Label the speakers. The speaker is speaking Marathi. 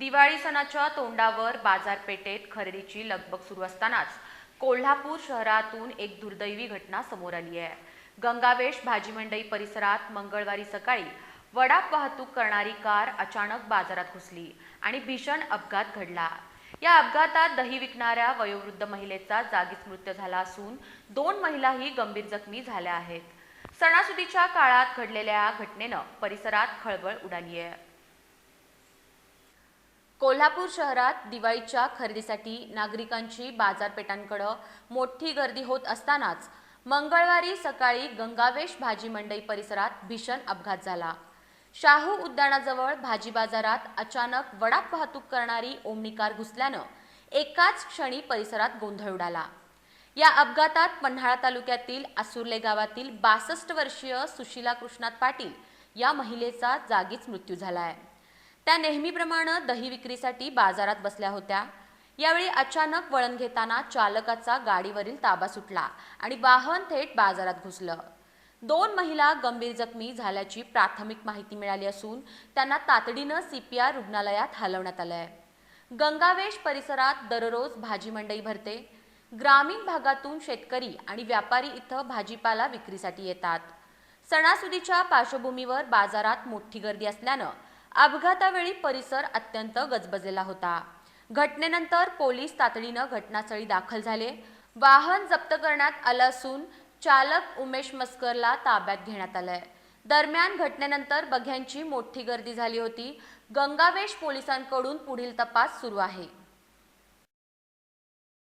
Speaker 1: दिवाळी सणाच्या तोंडावर बाजारपेठेत खरेदीची लगबग सुरू असतानाच कोल्हापूर शहरातून एक दुर्दैवी घटना समोर आली आहे. गंगावेश भाजी मंडई परिसरात मंगळवारी सकाळी वडाप वाहतूक करणारी कार अचानक बाजारात घुसली आणि भीषण अपघात घडला. या अपघातात दही विकणाऱ्या वयोवृद्ध महिलेचा जागीच मृत्यू झाला असून दोन महिलाही गंभीर जखमी झाल्या आहेत. सणासुदीच्या काळात घडलेल्या या घटनेनं परिसरात खळबळ उडाली आहे. कोल्हापूर शहरात दिवाळीच्या खरेदीसाठी नागरिकांची बाजारपेठांकडं मोठी गर्दी होत असतानाच मंगळवारी सकाळी गंगावेश भाजी मंडई परिसरात भीषण अपघात झाला. शाहू उद्यानाजवळ भाजी बाजारात अचानक वडाप वाहतूक करणारी ओमनी कार घुसल्यानं एकाच क्षणी परिसरात गोंधळ उडाला. या अपघातात पन्हाळा तालुक्यातील आसुर्ले गावातील बासष्ट वर्षीय सुशीला कृष्णात पाटील या महिलेचा जागीच मृत्यू झाला आहे त्या नेहमीप्रमाणे दही विक्रीसाठी बाजारात बसल्या होत्या. यावेळी अचानक वळण घेताना चालकाचा गाडीवरील ताबा सुटला आणि वाहन थेट बाजारात घुसलं. दोन महिला गंभीर जखमी झाल्याची प्राथमिक माहिती मिळाली असून त्यांना तातडीनं सीपीआर रुग्णालयात हलवण्यात आलंय. गंगावेश परिसरात दररोज भाजी मंडई भरते. ग्रामीण भागातून शेतकरी आणि व्यापारी इथं भाजीपाला विक्रीसाठी येतात. सणासुदीच्या पार्श्वभूमीवर बाजारात मोठी गर्दी असल्यानं अपघातावेळी परिसर अत्यंत गजबजलेला होता. घटनेनंतर पोलीस तातडीनं घटनास्थळी दाखल झाले. वाहन जप्त करण्यात आलं असून चालक उमेश मस्करला ताब्यात घेण्यात आलंय. दरम्यान घटनेनंतर बघ्यांची मोठी गर्दी झाली होती. गंगावेश पोलिसांकडून पुढील तपास सुरू आहे.